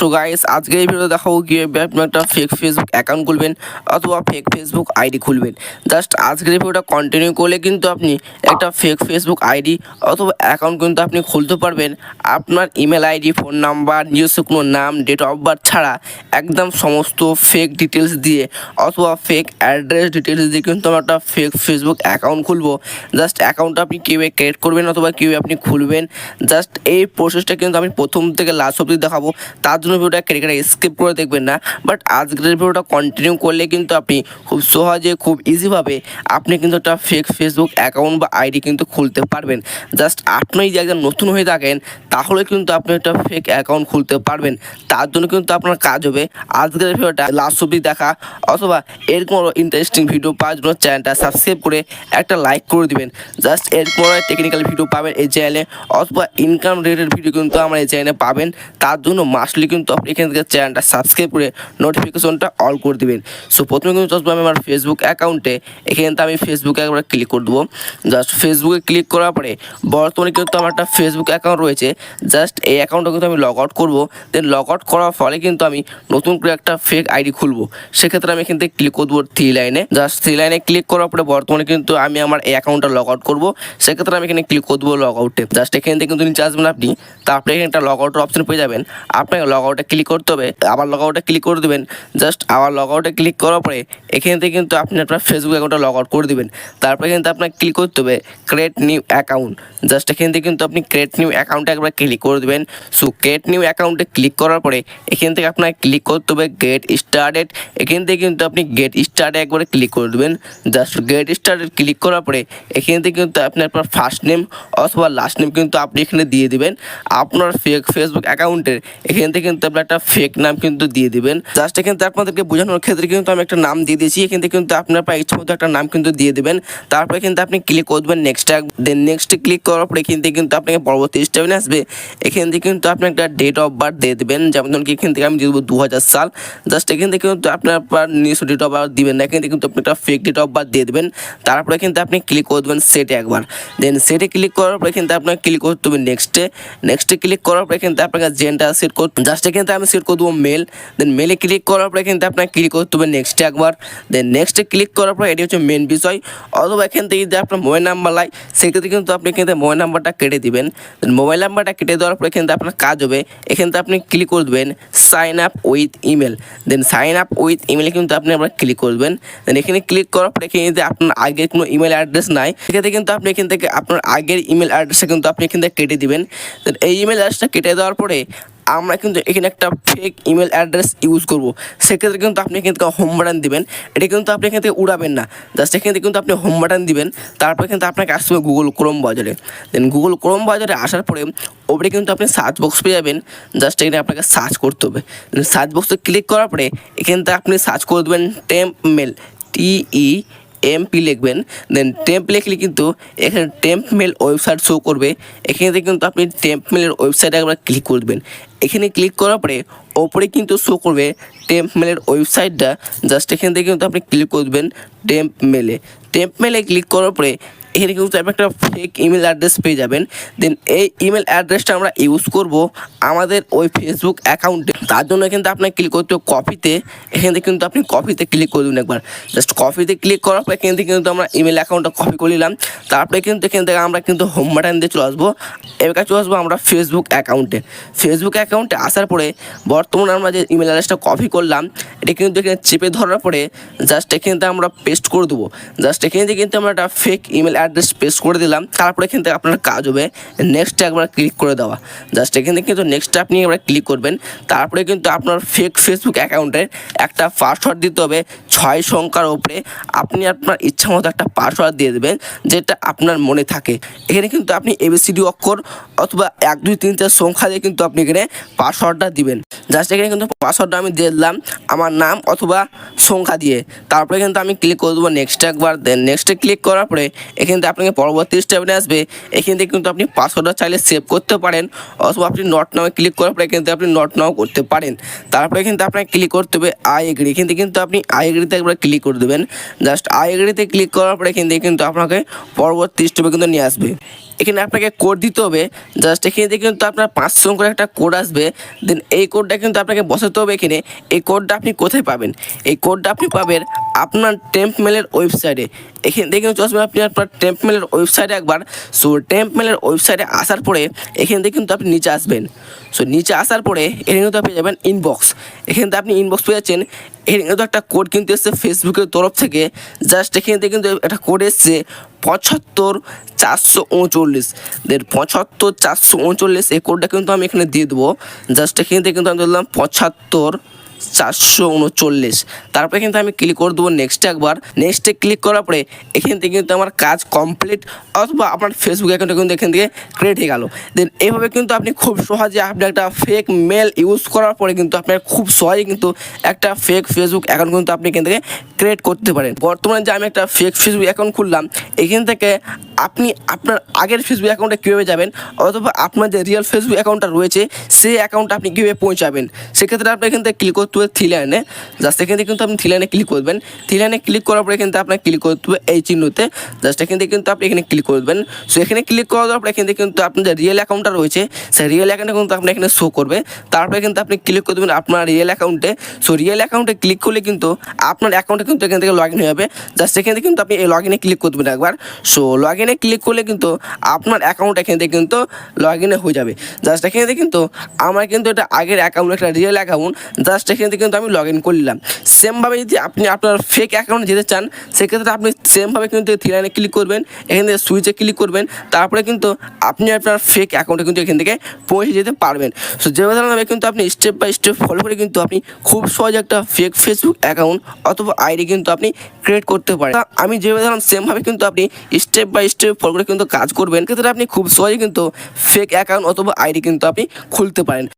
So guys আজকে এই video দেখাবো কীভাবে আপনি একটা ফেক ফেসবুক অ্যাকাউন্ট খুলবেন অথবা ফেক ফেসবুক আইডি খুলবেন। জাস্ট আজকের ভিডিওটা কন্টিনিউ করলে কিন্তু আপনি একটা ফেক ফেসবুক আইডি অথবা অ্যাকাউন্ট কিন্তু আপনি খুলতে পারবেন। আপনার ইমেল আইডি ফোন নাম্বার নিজস্ব কোনো নাম ডেট অফ বার্থ ছাড়া একদম সমস্ত ফেক ডিটেলস দিয়ে অথবা ফেক অ্যাড্রেস ডিটেলস দিয়ে কিন্তু আমরা একটা ফেক ফেসবুক অ্যাকাউন্ট খুলবো। জাস্ট অ্যাকাউন্টটা আপনি কীভাবে ক্রিয়েট করবেন অথবা কীভাবে আপনি খুলবেন। জাস্ট এই প্রসেসটা কিন্তু আমি প্রথম থেকে লাস্ট অবধি দেখাবো। তার জন্য ভিডিওটা কেটে কেটে স্কিপ করে দেখবেন না বাট আজকের ভিডিওটা কন্টিনিউ করলে কিন্তু আপনি খুব সহজে, খুব ইজিভাবে আপনি কিন্তু একটা ফেক ফেসবুক অ্যাকাউন্ট বা আইডি কিন্তু খুলতে পারবেন। জাস্ট আপনি যদি একজন নতুন হয়ে থাকেন, তাহলে কিন্তু আপনি একটা ফেক অ্যাকাউন্ট খুলতে পারবেন। তার জন্য কিন্তু আপনার কাজ হবে আজকের ভিডিওটা লাস্ট অবধি দেখা, অথবা এরকম ইন্টারেস্টিং ভিডিও পাওয়ার জন্য চ্যানেলটা সাবস্ক্রাইব করে একটা লাইক করে দিবেন। জাস্ট এরকম টেকনিক্যাল ভিডিও পাবেন এই চ্যানেলে অথবা ইনকাম রিলেটেড ভিডিও কিন্তু আমার এই চ্যানেলে পাবেন। তার জন্য মাসলি কিন্তু আপনি এখান থেকে চ্যানেলটা সাবস্ক্রাইব করে নোটিফিকেশনটা অল করে দিবেন। সো প্রথমে কিন্তু আসব আমি আমার ফেসবুক অ্যাকাউন্টে এখানে আমি ফেসবুকে একবার ক্লিক করে দেবো। জাস্ট ফেসবুকে ক্লিক করার পরে, বর্তমানে কিন্তু আমার একটা ফেসবুক অ্যাকাউন্ট রয়েছে। জাস্ট এই অ্যাকাউন্টটা কিন্তু আমি লগ আউট করব। দেন লগ আউট করার ফলে কিন্তু আমি নতুন করে একটা ফেক আইডি খুলবো। সেক্ষেত্রে আমি এখান থেকে ক্লিক করব থ্রি লাইনে জাস্ট থ্রি লাইনে ক্লিক করার পরে বর্তমানে কিন্তু আমি আমার এই অ্যাকাউন্টটা লগ আউট করব। সেক্ষেত্রে আমি এখানে ক্লিক করব লগ আউটে জাস্ট এখান থেকে কিন্তু নিচে আসবেন আপনি। তারপরে এখানে একটা লগ আউটের অপশন পেয়ে যাবেন। আপনাকে লগ আউটে ক্লিক করতে হবে, আবার লগ আউটে ক্লিক করে দেবেন। জাস্ট আবার লগ আউটে ক্লিক করার পরে, এখান থেকে কিন্তু আপনি আপনার ফেসবুক অ্যাকাউন্টটা লগ আউট করে দেবেন। তারপরে কিন্তু আপনাকে ক্লিক করতে হবে ক্রিয়েট নিউ অ্যাকাউন্ট জাস্ট এখান থেকে কিন্তু আপনি ক্রিয়েট নিউ অ্যাকাউন্টে একবার ক্লিক করে দেবেন। সো ক্রিয়েট নিউ অ্যাকাউন্টে ক্লিক করার পরে, এখান থেকে আপনাকে ক্লিক করতে হবে গেট স্টার্টেড এখান থেকে কিন্তু আপনি গেট স্টার্টে একবারে ক্লিক করে দেবেন। জাস্ট গেট স্টার্টেড ক্লিক করার পরে, এখান থেকে কিন্তু আপনি আপনার ফার্স্ট নেম অথবা লাস্ট নেম কিন্তু আপনি এখানে দিয়ে দিবেন। আপনার ফেসবুক অ্যাকাউন্টের এখান থেকে কিন্তু আপনি একটা ফেক নাম কিন্তু দিয়ে দিবেন। জাস্ট এখান আপনাদেরকে বোঝানোর ক্ষেত্রে কিন্তু আমি একটা নাম দিয়ে দিয়েছি। এখান থেকে কিন্তু আপনার প্রায় ইচ্ছা মতো একটা নাম কিন্তু দিয়ে দেবেন। তারপরে কিন্তু আপনি ক্লিক করবেন নেক্সট দেন নেক্সট ক্লিক করার পরে এখান থেকে কিন্তু আপনাকে পরবর্তী স্টেপে আসবে। এখান থেকে কিন্তু আপনি একটা ডেট অফ বার্থ দিয়ে দেবেন। যেমন ধরুন কি এখান থেকে আমি দিয়ে দেবো দু হাজার সাল। জাস্ট এখান থেকে কিন্তু আপনার আপনার নিজস্ব ডেট অফ বার্থ দিবেন না। এখান থেকে কিন্তু আপনি একটা ফেক ডেট অফ বার্থ দিয়ে দেবেন। তারপরে কিন্তু আপনি ক্লিক করে দেবেন সেটে একবার। দেন সেটে ক্লিক করার পরে কিন্তু আপনাকে ক্লিক করতে হবে নেক্সটে নেক্সটে ক্লিক করার পরে কিন্তু আপনাকে জেনটা সেট করতে জাস্ট এখান থেকে আমি সেট করে দেবো মেল দেন মেলে ক্লিক করার পরে কিন্তু আপনাকে ক্লিক করতে হবে নেক্সটে একবার দেন নেক্সটে ক্লিক করার পরে এটি হচ্ছে মেন বিষয়, অথবা এখান থেকে যদি আপনার মোবাইল নাম্বার লাই সেক্ষেত্রে কিন্তু আপনি এখান থেকে মোবাইল নাম্বারটা কেটে দিবেন দেন মোবাইল নাম্বারটা কেটে দেওয়ার পরে এখান থেকে আপনার কাজ হবে, এখান থেকে আপনি ক্লিক করে দেবেন sign up with email then sign up with ইমেলে কিন্তু আপনি আবার ক্লিক করবেন দেন এখানে ক্লিক করার পরে এখানে যদি আপনার আগের কোনো ইমেল অ্যাড্রেস নাই, সেক্ষেত্রে কিন্তু আপনি এখান থেকে আপনার আগের ইমেল অ্যাড্রেসটা কিন্তু আপনি এখান থেকে কেটে দিবেন দেন এই ইমেল অ্যাড্রেসটা কেটে দেওয়ার পরে আমরা কিন্তু এখানে একটা ফেক ইমেল অ্যাড্রেস ইউজ করব। সেক্ষেত্রে কিন্তু আপনি এখান থেকে হোম বাটন দেবেন। এটা কিন্তু আপনি এখান থেকে উড়াবেন না। জাস্ট এখান থেকে কিন্তু আপনি হোম বাটন দিবেন। তারপর কিন্তু আপনাকে আসতে হবে গুগল ক্রোম বাজারে। দেন গুগল ক্রোম বাজারে আসার পরে ওপরে কিন্তু আপনি সার্চ বক্স পেয়ে যাবেন। জাস্ট এখানে আপনাকে সার্চ করতে হবে। সার্চ বক্সে ক্লিক করার পরে এখান থেকে আপনি সার্চ করে দেবেন টেম্প মেল টিই এমপি লিখবেন। দেন টেম্প লিখলে কিন্তু এখানে টেম্প মেল ওয়েবসাইট শো করবে। এখানে থেকে কিন্তু আপনি টেম্প মেলের ওয়েবসাইটে একবার ক্লিক করবেন এখানে ক্লিক করার পরে ওপরে কিন্তু শো করবে টেম্প মেলের ওয়েবসাইটটা জাস্ট এখান থেকে কিন্তু আপনি ক্লিক করবেন টেম্প মেলে টেম্প মেলে ক্লিক করার পরে এখানে কিন্তু আপনি একটা ফেক ইমেল অ্যাড্রেস পেয়ে যাবেন। দেন এই ইমেল অ্যাড্রেসটা আমরা ইউজ করব আমাদের ওই ফেসবুক অ্যাকাউন্টে তার জন্য কিন্তু আপনাকে ক্লিক করতে হবে কপিতে এখান থেকে কিন্তু আপনি কপিতে ক্লিক করে দেবেন একবার। জাস্ট কপিতে ক্লিক করার পর এখান থেকে কিন্তু আমরা ইমেল অ্যাকাউন্টটা কপি করে নিলাম। তারপরে কিন্তু এখান থেকে আমরা কিন্তু হোম বাটন দিয়ে চলে আসব। এবার চলে আসব আমরা ফেসবুক অ্যাকাউন্টে ফেসবুক অ্যাকাউন্টে আসার পরে বর্তমানে আমরা যে ইমেল অ্যাড্রেসটা কপি করলাম, এটা কিন্তু এখানে চেপে ধরার পরে জাস্ট এখান থেকে আমরা পেস্ট করে দেবো। জাস্ট এখান থেকে কিন্তু আমরা একটা ফেক ইমেল অ্যাড্রেস পেস্ট করে দিলাম, তারপরে এখান থেকে আপনার কাজ হবে। নেক্সটে একবার ক্লিক করে দেওয়া। জাস্ট এখান থেকে কিন্তু নেক্সটে আপনি একবার ক্লিক করবেন। তারপরে কিন্তু আপনার ফেক ফেসবুক অ্যাকাউন্টের একটা পাসওয়ার্ড দিতে হবে, ছয় সংখ্যার ওপরে আপনি আপনার ইচ্ছা মতো একটা পাসওয়ার্ড দিয়ে দেবেন, যেটা আপনার মনে থাকে। এখানে কিন্তু আপনি এবিসিডি অক্ষর অথবা এক, দুই, তিন, চার সংখ্যা দিয়ে কিন্তু আপনি এখানে পাসওয়ার্ডটা দিবেন। জাস্ট এখানে কিন্তু পাসওয়ার্ডটা আমি দিয়ে দিলাম আমার নাম অথবা সংখ্যা দিয়ে। তারপরে কিন্তু আমি ক্লিক করে দেবো নেক্সট একবার। দেন নেক্সটে ক্লিক করার পরে এখান থেকে আপনাকে পরবর্তী স্টেপে আসবে। এখান থেকে কিন্তু আপনি পাসওয়ার্ডটা চাইলে সেভ করতে পারেন অথবা আপনি নট নামে ক্লিক করার পরে থেকে আপনি নট নাও করতে পারেন। তারপরে কিন্তু আপনাকে ক্লিক করতে হবে আই এগ্রি এখান থেকে কিন্তু আপনি আই এগ্রিতে একবার ক্লিক করে দেবেন। জাস্ট আই এগ্রিতে ক্লিক করার পরে এখান থেকে কিন্তু আপনাকে পরবর্তী স্টেপে কিন্তু নিয়ে আসবে। এখানে আপনাকে কোড দিতে হবে। জাস্ট এখানে থেকে কিন্তু আপনার পাঁচ করে একটা কোড আসবে। দেন এই কোডটা কিন্তু আপনাকে বসাতে হবে এখানে। এই কোডটা আপনি কোথায় পাবেন? এই কোডটা আপনি পাবেন আপনার টেম্প মেলের ওয়েবসাইটে এখান থেকে কিন্তু আসবেন আপনি আপনার টেম্প মেলের ওয়েবসাইটে একবার। সো টেম্প মেলের ওয়েবসাইটে আসার পরে এখান থেকে কিন্তু আপনি নিচে আসবেন। সো নিচে আসার পরে এখানে কিন্তু আপনি যাবেন ইনবক্স এখান থেকে আপনি ইনবক্স পেয়ে যাচ্ছেন। এখানে কিন্তু একটা কোড কিন্তু এসছে ফেসবুকের তরফ থেকে। জাস্ট এখান থেকে কিন্তু একটা কোড এসছে পঁচাত্তর চারশো উনচল্লিশ। দেন পঁচাত্তর চারশো উনচল্লিশ এই কোডটা কিন্তু আমি এখানে দিয়ে দেবো। জাস্ট এখান থেকে কিন্তু আমি দিলাম পঁচাত্তর চারশো উনচল্লিশ। তারপরে কিন্তু আমি ক্লিক করে দেবো নেক্সটে একবার। নেক্সটে ক্লিক করার পরে এখান থেকে কিন্তু আমার কাজ কমপ্লিট অথবা আপনার ফেসবুক অ্যাকাউন্টটা কিন্তু এখান থেকে ক্রিয়েট হয়ে গেল। দেন এইভাবে কিন্তু আপনি খুব সহজে আপনি একটা ফেক মেল ইউজ করার পরে কিন্তু আপনার খুব সহজে কিন্তু একটা ফেক ফেসবুক অ্যাকাউন্ট কিন্তু আপনি এখান থেকে ক্রিয়েট করতে পারেন। বর্তমানে যে আমি একটা ফেক ফেসবুক অ্যাকাউন্ট খুললাম, এখান থেকে আপনি আপনার আগের ফেসবুক অ্যাকাউন্টে কীভাবে যাবেন, অথবা আপনার যে রিয়েল ফেসবুক অ্যাকাউন্টটা রয়েছে, সেই অ্যাকাউন্টটা আপনি কীভাবে পৌঁছাবেন, সেক্ষেত্রে আপনি এখান থেকে ক্লিক করতে হবে থ্রি জাস্ট এখান থেকে কিন্তু আপনি থ্রি লাইনে ক্লিক করবেন। থ্রি ক্লিক করার পরে কিন্তু আপনার ক্লিক করতে হবে এই চিহ্নতে। জাস্ট এখান থেকে কিন্তু আপনি এখানে ক্লিক করবেন। সো এখানে ক্লিক করার পর এখান থেকে কিন্তু আপনার যে রিয়েল অ্যাকাউন্টটা রয়েছে, সেই রিয়েল অ্যাকাউন্টে কিন্তু আপনি এখানে শো করবে। তারপরে কিন্তু আপনি ক্লিক করে দেবেন আপনার রিয়েল অ্যাকাউন্টে সো রিয়েল অ্যাকাউন্টে ক্লিক করলে কিন্তু আপনার অ্যাকাউন্টে কিন্তু এখান থেকে লগ ইন হয়ে যাবে। জাস্ট এখান থেকে কিন্তু আপনি এই লগ ইনে ক্লিক করে দেবেন একবার। সো লগ ইনে ক্লিক করলে কিন্তু আপনার অ্যাকাউন্ট এখান থেকে কিন্তু লগ ইনে হয়ে যাবে। জাস্ট এখান থেকে কিন্তু আমার কিন্তু এটা আগের অ্যাকাউন্ট একটা রিয়েল অ্যাকাউন্ট জাস্ট এখান থেকে কিন্তু আমি লগ ইন করলাম। সেমভাবে যদি আপনি আপনার ফেক অ্যাকাউন্টে যেতে চান, সেক্ষেত্রে আপনি সেমভাবে কিন্তু থ্রি লাইনে ক্লিক করবেন, এখান থেকে সুইচে ক্লিক করবেন, তারপরে কিন্তু আপনি আপনার ফেক অ্যাকাউন্টে কিন্তু এখান থেকে পৌঁছে যেতে পারবেন। সো যেভাবে কিন্তু আপনি স্টেপ বাই স্টেপ ফলো করে কিন্তু আপনি খুব সহজে একটা ফেক ফেসবুক অ্যাকাউন্ট অথবা আইডি কিন্তু আপনি ক্রিয়েট করতে পারেন। আমি যেভাবে ধরলাম সেমভাবে কিন্তু আপনি স্টেপ বাই স্টেপ ফলো করে কিন্তু কাজ করবেন। ক্ষেত্রে আপনি খুব সহজে কিন্তু ফেক অ্যাকাউন্ট অথবা আইডি কিন্তু আপনি খুলতে পারেন।